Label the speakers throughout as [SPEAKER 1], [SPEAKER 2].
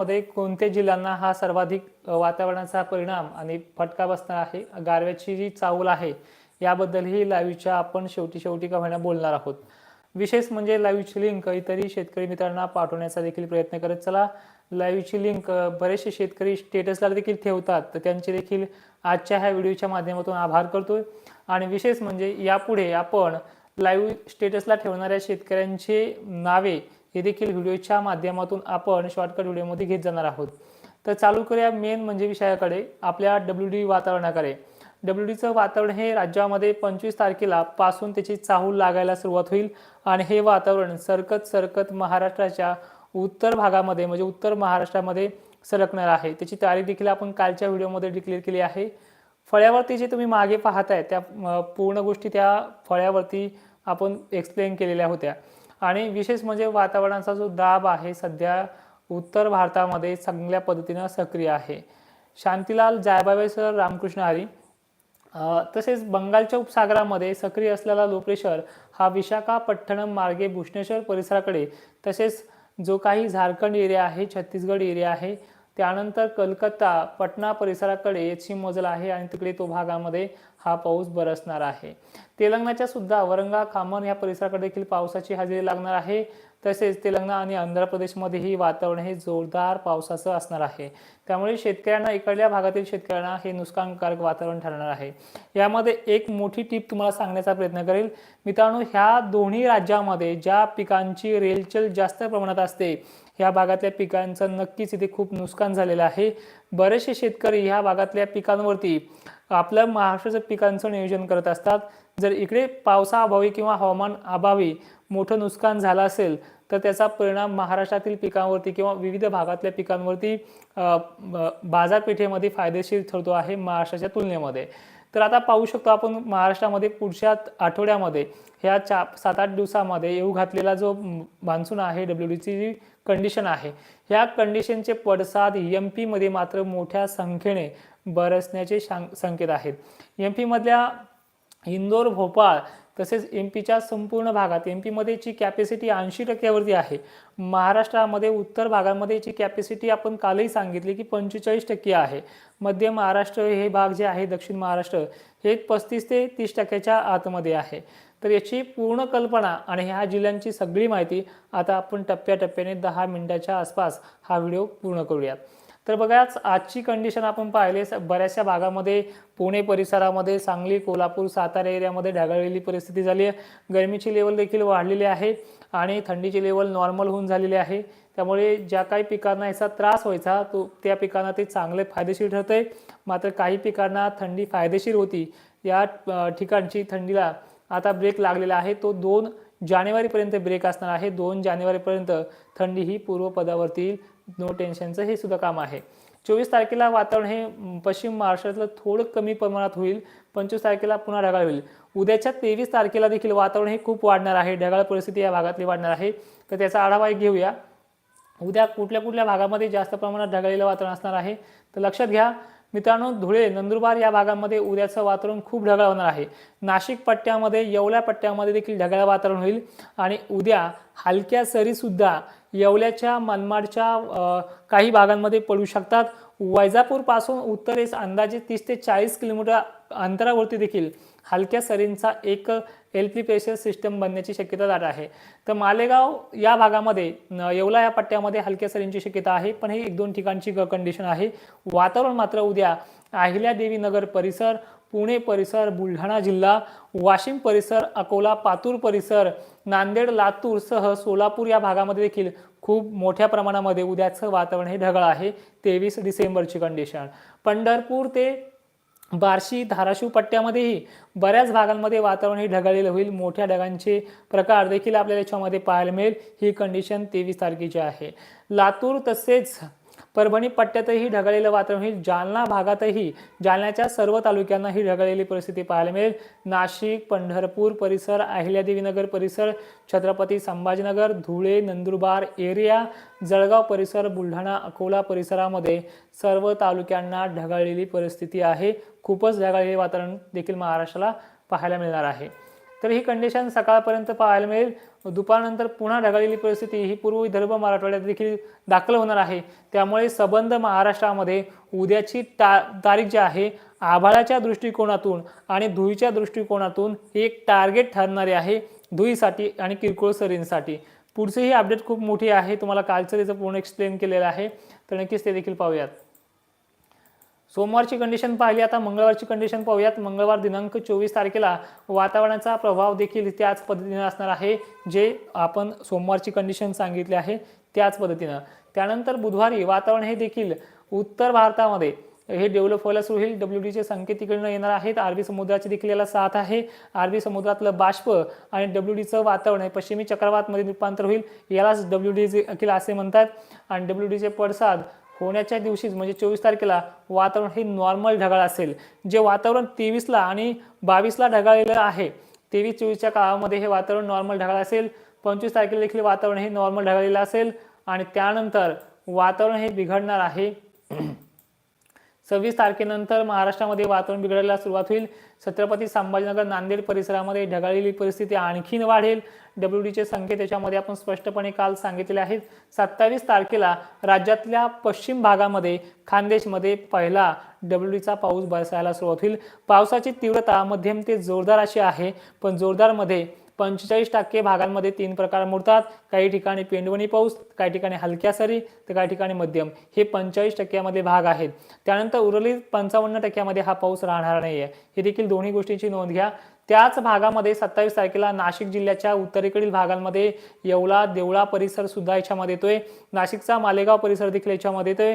[SPEAKER 1] मध्ये कोणत्या जिल्ह्यांना हा सर्वाधिक वातावरणाचा परिणाम आणि फटका बसणार आहे? गारव्याची जी चावल आहे याबद्दलही लाईव्हच्या आपण शेवटी शेवटी का होईना बोलणार आहोत. विशेष म्हणजे लाईव्हची लिंक इतरही शेतकरी मित्रांना पाठवण्याचा देखील प्रयत्न करत चला. लाईव्हची लिंक बरेचसे शेतकरी स्टेटसला देखील ठेवतात. तर त्यांचे देखील आजच्या ह्या व्हिडिओच्या माध्यमातून आभार करतोय. आणि विशेष म्हणजे यापुढे आपण लाईव्ह स्टेटसला ठेवणाऱ्या शेतकऱ्यांचे नावे हे देखील व्हिडिओच्या माध्यमातून आपण शॉर्टकट व्हिडिओमध्ये घेत जाणार आहोत. तर चालू करूया मेन म्हणजे विषयाकडे आपल्या डब्ल्यू डी वातावरणाकडे. डब्ल्यू डीचं वातावरण हे राज्यामध्ये पंचवीस तारखेला पासून त्याची चाहूल लागायला सुरुवात होईल आणि हे वातावरण सरकत सरकत महाराष्ट्राच्या उत्तर भागामध्ये म्हणजे उत्तर महाराष्ट्रामध्ये सरकणार आहे. त्याची तारीख देखील आपण कालच्या व्हिडिओमध्ये डिक्लेअर केली आहे. फळ्यावरती जे तुम्ही मागे पाहताय त्या पूर्ण गोष्टी त्या फळ्यावरती आपण एक्सप्लेन केलेल्या होत्या. आणि विशेष म्हणजे वातावरणाचा जो दाब आहे सध्या उत्तर भारतामध्ये चांगल्या पद्धतीनं सक्रिय आहे. शांतीलाल जायबावे सर रामकृष्ण हरी. तसेच बंगालच्या उपसागरामध्ये सक्रिय असलेला लो प्रेशर हा विशाखापट्टणम मार्गे भुवनेश्वर परिसराकडे तसेच जो काही झारखंड एरिया आहे छत्तीसगड एरिया आहे त्यानंतर कलकत्ता पटना परिसराकडे याची मजल आहे आणि तिकडे तो भागामध्ये हा पाऊस बरसणार आहे. तेलंगणाच्या सुद्धा वरंगा खामन या परिसराकडे देखील पावसाची हजेरी लागणार आहे. तसेच तेलंगणा आणि आंध्र प्रदेशमध्येही वातावरण हे जोरदार पावसाचं असणार आहे. त्यामुळे शेतकऱ्यांना इकडल्या भागातील शेतकऱ्यांना हे नुकसानकारक वातावरण ठरणार आहे. यामध्ये एक मोठी टीप तुम्हाला सांगण्याचा प्रयत्न करेल. मित्रांनो ह्या दोन्ही राज्यामध्ये ज्या पिकांची रेलचल जास्त प्रमाणात असते ह्या भागातल्या पिकांचं नक्कीच इथे खूप नुकसान झालेलं आहे. बरेचसे शेतकरी ह्या भागातल्या पिकांवरती आपल्या महाराष्ट्राच्या पिकांचं नियोजन करत असतात. जर इकडे पावसाअभावी किंवा हवामान अभावी मोठं नुकसान झालं असेल तर त्याचा परिणाम महाराष्ट्रातील पिकांवरती किंवा विविध भागातल्या पिकांवरती बाजारपेठेमध्ये फायदेशीर ठरतो आहे महाराष्ट्राच्या तुलनेमध्ये. तर आता पाहू शकतो आपण महाराष्ट्रामध्ये पुढच्या आठवड्यामध्ये ह्या चा सात आठ दिवसामध्ये येऊ घातलेला जो मान्सून आहे डब्ल्यू डीची जी कंडिशन आहे. ह्या कंडिशनचे पडसाद एम पीमध्ये मात्र मोठ्या संख्येने बरसण्याचे शां- संकेत आहेत. एम पीमधल्या इंदोर भोपाळ तसेच एम पीच्या संपूर्ण भागात एम पीमध्येची कॅपॅसिटी ऐंशी टक्क्यावरती आहे. महाराष्ट्रामध्ये उत्तर भागामध्ये जी कॅपॅसिटी आपण कालही सांगितली की पंचेचाळीस टक्के आहे. मध्य महाराष्ट्र हे भाग जे आहे दक्षिण महाराष्ट्र हे पस्तीस ते तीस टक्क्याच्या आतमध्ये आहे. तर याची पूर्ण कल्पना आणि ह्या जिल्ह्यांची सगळी माहिती आता आपण टप्प्याटप्प्याने दहा मिनिटाच्या आसपास हा व्हिडिओ पूर्ण करूयात. तर बघाच आजची कंडिशन आपण पाहिले बऱ्याचशा भागामध्ये पुणे परिसरामध्ये सांगली कोल्हापूर सातारा एरियामध्ये ढगाळलेली परिस्थिती झाली आहे. गरमीची लेवल देखील वाढलेली आहे आणि थंडीची लेवल नॉर्मल होऊन झालेली आहे. त्यामुळे ज्या काही पिकांना याचा त्रास व्हायचा तो त्या पिकांना ते चांगले फायदेशीर ठरते मात्र काही पिकांना थंडी फायदेशीर होती. या ठिकाणची थंडीला आता ब्रेक लागलेला आहे. तो दोन जानेवारीपर्यंत ब्रेक असणार आहे. दोन जानेवारीपर्यंत थंडी ही पूर्वपदावरती येईल नो टेन्शनचं हे सुद्धा काम आहे. चोवीस तारखेला वातावरण हे पश्चिम महाराष्ट्रातलं थोडं कमी प्रमाणात होईल. पंचवीस तारखेला पुन्हा ढगाळ होईल. उद्याच्या तेवीस तारखेला देखील वातावरण हे खूप वाढणार आहे. ढगाळ परिस्थिती या भागातली वाढणार आहे. तर त्याचा आढावा एक घेऊया. उद्या कुठल्या कुठल्या भागामध्ये जास्त प्रमाणात ढगाळलेलं वातावरण असणार आहे? तर लक्षात घ्या मित्रांनो धुळे नंदुरबार या भागामध्ये उद्याचं वातावरण खूप ढगाळ होणार आहे. नाशिक पट्ट्यामध्ये येवल्या पट्ट्यामध्ये देखील ढगाळ वातावरण होईल आणि उद्या हलक्या सरीसुद्धा येवल्याच्या मनमाडच्या काही भागांमध्ये पडू शकतात. वैजापूरपासून उत्तरेस अंदाजे तीस ते चाळीस किलोमीटर अंतरावरती देखील हलक्या सरींचा एक एल पी प्रेशर सिस्टम बनण्याची शक्यता दाट आहे. तर मालेगाव या भागामध्ये येवला या पट्ट्यामध्ये हलक्या सरींची शक्यता आहे पण हे एक दोन ठिकाणची कंडिशन आहे. वातावरण मात्र उद्या अहिल्यादेवी नगर परिसर पुणे परिसर बुलढाणा जिल्हा वाशिम परिसर अकोला पातूर परिसर नांदेड लातूर सह सोलापूर या भागामध्ये देखील खूप मोठ्या प्रमाणामध्ये उद्याचं वातावरण हे ढगाळ आहे. तेवीस डिसेंबरची कंडिशन पंढरपूर ते बार्शी धाराशिव पट्ट्यामध्येही बऱ्याच भागांमध्ये वातावरण हे ढगाळलेलं होईल. मोठ्या ढगांचे प्रकार देखील आपल्याला याच्यामध्ये पाहायला मिळेल. ही कंडिशन तेवीस तारखेची आहे. लातूर तसेच परभणी पट्ट्यातही ढगाळलेलं वातावरण होईल. जालना भागातही जालन्याच्या सर्व तालुक्यांना ही ढगाळलेली परिस्थिती पाहायला मिळेल. नाशिक पंढरपूर परिसर अहिल्यादेवीनगर परिसर छत्रपती संभाजीनगर धुळे नंदुरबार एरिया जळगाव परिसर बुलढाणा अकोला परिसरामध्ये सर्व तालुक्यांना ढगाळलेली परिस्थिती आहे. खूपच ढगाळलेले वातावरण देखील महाराष्ट्राला पाहायला मिळणार आहे. तर ही कंडिशन सकाळपर्यंत पाहायला मिळेल. दुपारनंतर पुन्हा ढगाळलेली परिस्थिती ही पूर्व विदर्भ मराठवाड्यात देखील दाखल होणार आहे. त्यामुळे सबंध महाराष्ट्रामध्ये उद्याची ता तारीख जी आहे आभाळाच्या दृष्टिकोनातून आणि धुईच्या दृष्टिकोनातून एक टार्गेट ठरणारे आहे धुईसाठी आणि किरकोळ सरींसाठी. पुढची ही अपडेट खूप मोठी आहे. तुम्हाला कालचं त्याचं पूर्ण एक्सप्लेन केलेलं आहे. तर नक्कीच ते देखील पाहूयात. सोमवारची कंडिशन पाहिली आता मंगळवारची कंडिशन पाहूयात. मंगळवार दिनांक चोवीस तारखेला वातावरणाचा प्रभाव देखील त्याच पद्धतीनं असणार आहे जे आपण सोमवारची कंडिशन सांगितली आहे त्याच पद्धतीनं. त्यानंतर बुधवारी वातावरण हे देखील उत्तर भारतामध्ये हे डेव्हलप व्हायला सुरू होईल. डब्ल्यू डीचे संकेत तिकडनं येणार आहेत. अरबी समुद्राची देखील याला साथ आहे. अरबी समुद्रातलं बाष्प आणि डब्ल्यू डीचं वातावरण हे पश्चिमी चक्रवातमध्ये रूपांतर होईल. यालाच डब्ल्यू डी देखील असे म्हणतात. आणि डब्ल्यू डीचे पडसाद होण्याच्या दिवशीच म्हणजे चोवीस तारखेला वातावरण हे नॉर्मल ढगाळ असेल. जे वातावरण तेवीसला आणि बावीसला ढगाळलेलं आहे तेवीस चोवीसच्या काळामध्ये हे वातावरण नॉर्मल ढगाळ असेल. पंचवीस तारखेला देखील वातावरण हे नॉर्मल ढगाळलेलं असेल. आणि त्यानंतर वातावरण हे बिघडणार आहे. सव्वीस तारखेनंतर महाराष्ट्रामध्ये वातावरण बिघडायला सुरुवात होईल. छत्रपती संभाजीनगर नांदेड परिसरामध्ये ढगाळलेली परिस्थिती आणखीन वाढेल. डब्ल्यू डीचे संकेत त्याच्यामध्ये आपण स्पष्टपणे काल सांगितलेले आहेत. सत्तावीस तारखेला राज्यातल्या पश्चिम भागामध्ये खानदेशमध्ये पहिला डब्ल्यू डीचा पाऊस बरसायला सुरुवात होईल. पावसाची तीव्रता मध्यम ते जोरदार अशी आहे पण जोरदारमध्ये पंचेचाळीस टक्के भागांमध्ये तीन प्रकार मोडतात. काही ठिकाणी पेंडवणी पाऊस काही ठिकाणी हलक्या सरी तर काही ठिकाणी मध्यम. हे पंचेचाळीस टक्क्यामध्ये भाग आहेत. त्यानंतर उरलेली पंचावन्न टक्क्यामध्ये हा पाऊस राहणार नाही आहे हे देखील दोन्ही गोष्टींची नोंद घ्या. त्याच भागामध्ये सत्तावीस तारखेला नाशिक जिल्ह्याच्या उत्तरेकडील भागांमध्ये येवला देवळा परिसर सुद्धा याच्यामध्ये येतोय. नाशिकचा मालेगाव परिसर देखील याच्यामध्ये येतोय.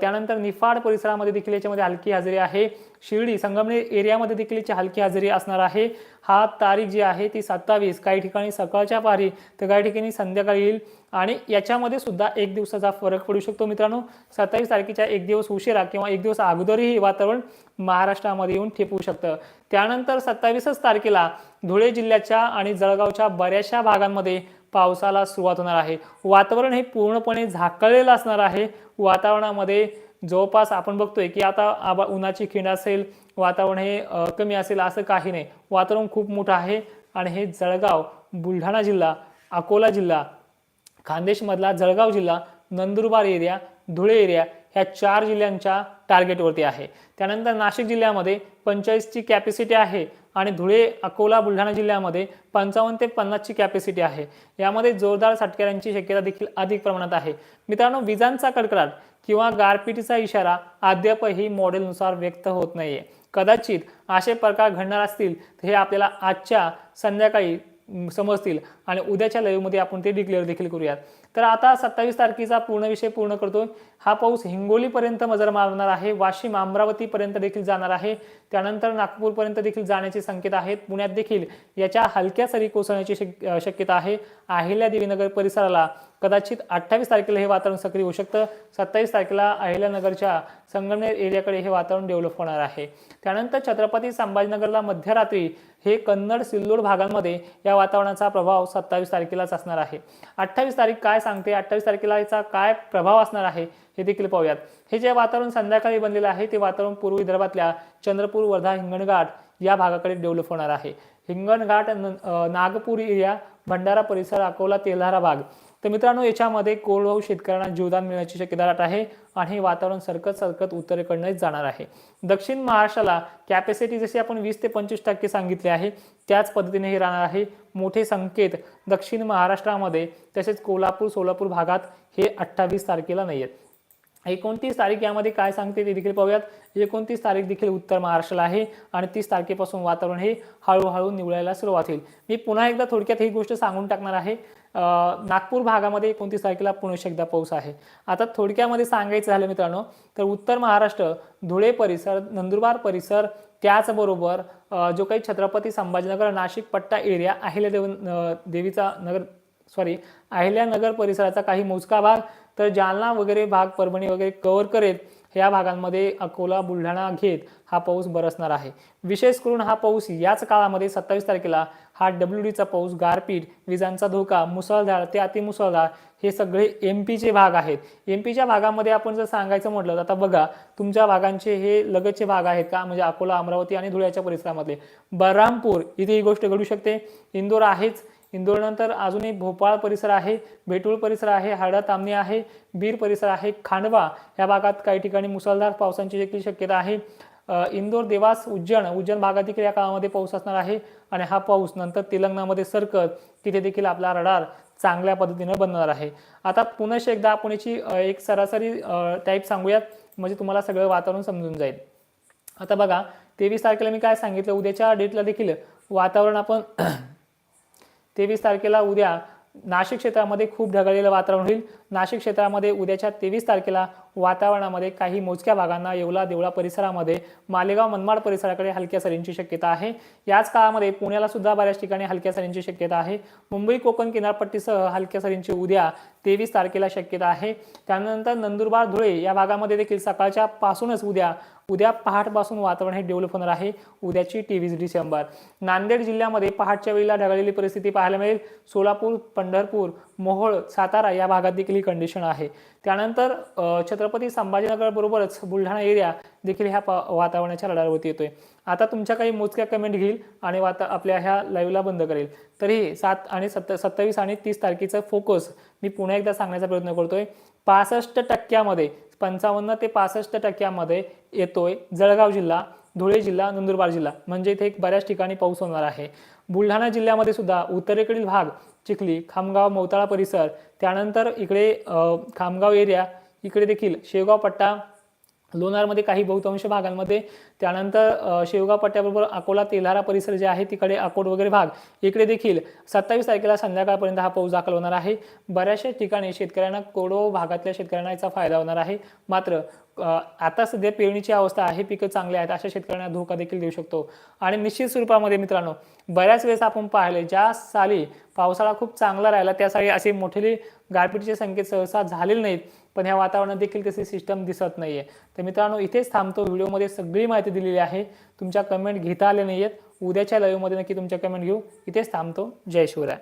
[SPEAKER 1] त्यानंतर निफाड परिसरामध्ये देखील याच्यामध्ये हलकी हजेरी आहे. शिर्डी संगमनेर एरियामध्ये देखील याची हलकी हजेरी असणार आहे. हा तारीख जी आहे ती सत्तावीस. काही ठिकाणी सकाळच्या पारी तर काही ठिकाणी संध्याकाळी येईल. आणि याच्यामध्ये सुद्धा एक दिवसाचा फरक पडू शकतो मित्रांनो. सत्तावीस तारखेच्या एक दिवस उशिरा किंवा एक दिवस अगोदरही हे वातावरण महाराष्ट्रामध्ये येऊन ठेपू शकतं. त्यानंतर सत्तावीसच तारखेला धुळे जिल्ह्याच्या आणि जळगावच्या बऱ्याचशा भागांमध्ये पावसाला सुरुवात होणार आहे. वातावरण हे पूर्णपणे झाकळलेलं असणार आहे. वातावरणामध्ये जवळपास आपण बघतोय की आता आबा उन्हाची खिंड असेल वातावरण हे कमी असेल असं काही नाही. वातावरण खूप मोठं आहे आणि हे जळगाव बुलढाणा जिल्हा अकोला जिल्हा खानदेशमधला जळगाव जिल्हा नंदुरबार एरिया धुळे एरिया ह्या चार जिल्ह्यांच्या टार्गेटवरती आहे. त्यानंतर नाशिक जिल्ह्यामध्ये पंचेचाळीसची कॅपॅसिटी आहे आणि धुळे अकोला बुलढाणा जिल्ह्यामध्ये पंचावन्न ते पन्नासची कॅपॅसिटी आहे. यामध्ये जोरदार सटकऱ्यांची शक्यता देखील अधिक प्रमाणात आहे. मित्रांनो विजांचा कडकडाट किंवा गारपिटीचा इशारा अद्यापही मॉडेलनुसार व्यक्त होत नाही आहे कदाचित असे प्रकार घडणार असतील तर हे आपल्याला आजच्या संध्याकाळी समजतील. आणि उद्याच्या लाईव्हमध्ये आपण ते डिक्लेअर देखील करूयात. तर आता सत्तावीस तारखेचा पूर्ण विषय पूर्ण करतो हा पाऊस हिंगोलीपर्यंत मजर मारणार आहे. वाशिम अमरावतीपर्यंत देखील जाणार आहे. त्यानंतर नागपूरपर्यंत देखील जाण्याचे संकेत आहेत. पुण्यात देखील याच्या हलक्या सरी कोसळण्याची शक शक्यता आहे. अहिल्यादेवीनगर परिसराला कदाचित अठ्ठावीस तारखेला हे वातावरण सक्रिय होऊ शकतं. सत्तावीस तारखेला अहिल्यानगरच्या संगमनेर एरियाकडे हे वातावरण डेव्हलप होणार आहे. त्यानंतर छत्रपती संभाजीनगरला मध्यरात्री हे कन्नड सिल्लोड भागांमध्ये या वातावरणाचा प्रभाव सत्तावीस तारखेलाच असणार आहे. अठ्ठावीस तारीख काय सांगते? अठ्ठावीस तारखेला याचा काय प्रभाव असणार आहे? हे देखील पाहूयात. हे जे वातावरण संध्याकाळी बनलेलं आहे ते वातावरण पूर्व विदर्भातल्या चंद्रपूर वर्धा हिंगणघाट या भागाकडे डेव्हलप होणार आहे. हिंगणघाट न- नागपूर एरिया भंडारा परिसर अकोला तेल्हारा भाग तर मित्रांनो याच्यामध्ये कोरडवाहू शेतकऱ्यांना जीवदान मिळण्याची शक्यता आहे आणि हे वातावरण सरकत सरकत उत्तरेकडनंच जाणार आहे. दक्षिण महाराष्ट्राला कॅपॅसिटी जशी आपण वीस ते पंचवीस टक्के सांगितले आहे त्याच पद्धतीने हे राहणार आहे. मोठे संकेत दक्षिण महाराष्ट्रामध्ये तसेच कोल्हापूर सोलापूर भागात हे अठ्ठावीस तारखेला नाही आहेत. एकोणतीस तारीख यामध्ये काय सांगते ते देखील पाहूयात. एकोणतीस तारीख देखील उत्तर महाराष्ट्राला आहे आणि तीस तारखेपासून वातावरण हे हळूहळू निवळायला सुरुवात होईल. मी पुन्हा एकदा थोडक्यात ही गोष्ट सांगून टाकणार आहे. नागपूर भागामध्ये एकोणतीस तारखेला पुन्हा एकदा पाऊस आहे. आता थोडक्यामध्ये सांगायचं झालं मित्रांनो तर उत्तर महाराष्ट्र धुळे परिसर नंदुरबार परिसर त्याचबरोबर जो काही छत्रपती संभाजीनगर नाशिक पट्टा एरिया अहिल्यादेव देवीचा नगर सॉरी अहिल्यानगर परिसराचा काही मोजका भाग तर जालना वगैरे भाग परभणी वगैरे कव्हर करेल. ह्या भागांमध्ये अकोला बुलढाणा घेत हा पाऊस बरसणार आहे. विशेष करून हा पाऊस याच काळामध्ये सत्तावीस तारखेला हा डब्ल्यू डीचा पाऊस गारपीट विजांचा धोका मुसळधार ते अतिमुसळधार हे सगळे एम पीचे भाग आहेत. एम पीच्या भागामध्ये आपण जर सांगायचं म्हटलं तर आता बघा तुमच्या भागांचे हे लगतचे भाग आहेत का? म्हणजे अकोला अमरावती आणि धुळ्याच्या परिसरामध्ये बरामपूर इथे ही गोष्ट घडू शकते. इंदोर आहेच. इंदोरनंतर अजूनही भोपाळ परिसर आहे बेटूळ परिसर आहे हाडा तामणी आहे बीर परिसर आहे खांडवा या भागात काही ठिकाणी मुसळधार पावसांची देखील शक्यता आहे. इंदोर देवास उज्जैन उज्जैन भागात देखील या काळामध्ये पाऊस असणार आहे आणि हा पाऊस नंतर तेलंगणामध्ये सरकत तिथे देखील आपला रडार चांगल्या पद्धतीनं बनणार आहे. आता पुनश एकदा आपण याची एक सरासरी टाईप सांगूयात म्हणजे तुम्हाला सगळं वातावरण समजून जाईल. आता बघा तेवीस तारखेला मी काय सांगितलं उद्याच्या डेटला देखील वातावरण आपण तेवीस तारखेला उद्या नाशिक क्षेत्रामध्ये खूप ढगाळलेलं वातावरण होईल. नाशिक क्षेत्रामध्ये उद्याच्या तेवीस तारखेला वातावरणामध्ये काही मोजक्या भागांना येवला देवळा परिसरामध्ये मालेगाव मनमाड परिसराकडे हलक्या सरींची शक्यता आहे. याच काळामध्ये पुण्याला सुद्धा बऱ्याच ठिकाणी हलक्या सरींची शक्यता आहे. मुंबई कोकण किनारपट्टीसह हलक्या सरींची उद्या तेवीस तारखेला शक्यता आहे. त्यानंतर नंदुरबार धुळे या भागामध्ये देखील सकाळच्या पासूनच उद्या उद्या पहाटपासून वातावरण हे डेव्हलप होणार आहे. उद्याची तेवीस डिसेंबर. नांदेड जिल्ह्यामध्ये पहाटच्या वेळेला ढगाळलेली परिस्थिती पाहायला मिळेल. सोलापूर पंढरपूर मोहोळ सातारा या भागात देखील ही कंडिशन आहे. त्यानंतर छत्रपती संभाजीनगर बरोबरच बुलढाणा एरिया देखील ह्या पा वातावरणाच्या रडारवरती येतोय. आता तुमच्या काही मोजक्या कमेंट घेईल आणि वाता आपल्या ह्या लाईव्हला बंद करेल. तरीही सात आणि सत्त सत्तावीस आणि तीस तारखेचं फोकस मी पुन्हा एकदा सांगण्याचा प्रयत्न करतोय. पासष्ट टक्क्यामध्ये पंचावन्न ते पासष्ट टक्क्यामध्ये येतोय जळगाव जिल्हा धुळे जिल्हा नंदुरबार जिल्हा. म्हणजे इथे एक बऱ्याच ठिकाणी पाऊस होणार आहे. बुलढाणा जिल्ह्यामध्ये सुद्धा उत्तरेकडील भाग चिखली खामगाव मोताळा परिसर त्यानंतर इकडे खामगाव एरिया इकडे देखील शेवगाव पट्टा लोणारमध्ये काही बहुतांश भागांमध्ये त्यानंतर शेवगाव पट्ट्याबरोबर अकोला तेल्हारा परिसर जे आहे तिकडे अकोट वगैरे भाग इकडे देखील सत्तावीस तारखेला संध्याकाळपर्यंत हा पाऊस दाखल होणार आहे. बऱ्याचशा ठिकाणी शेतकऱ्यांना कोडो भागातल्या शेतकऱ्यांना याचा फायदा होणार आहे. मात्र आता सध्या पेरणीची अवस्था आहे पिकं चांगली आहेत अशा शेतकऱ्यांना धोका देखील देऊ शकतो. आणि निश्चित स्वरूपामध्ये मित्रांनो बऱ्याच वेळेस आपण पाहिले ज्या साली पावसाळा खूप चांगला राहिला त्या साली असे मोठे गारपीटीचे संकेत सहसा झालेले नाहीत. पण ह्या वातावरणात देखील तशी सिस्टम दिसत नाहीये. तर मित्रांनो इथेच थांबतो. व्हिडिओमध्ये सगळी माहिती दिलेली आहे. तुमच्या कमेंट घेता आले नाहीयेत. उद्याच्या लाईव्हमध्ये नक्की तुमच्या कमेंट घेऊ. इथेच थांबतो. जय शिवराय.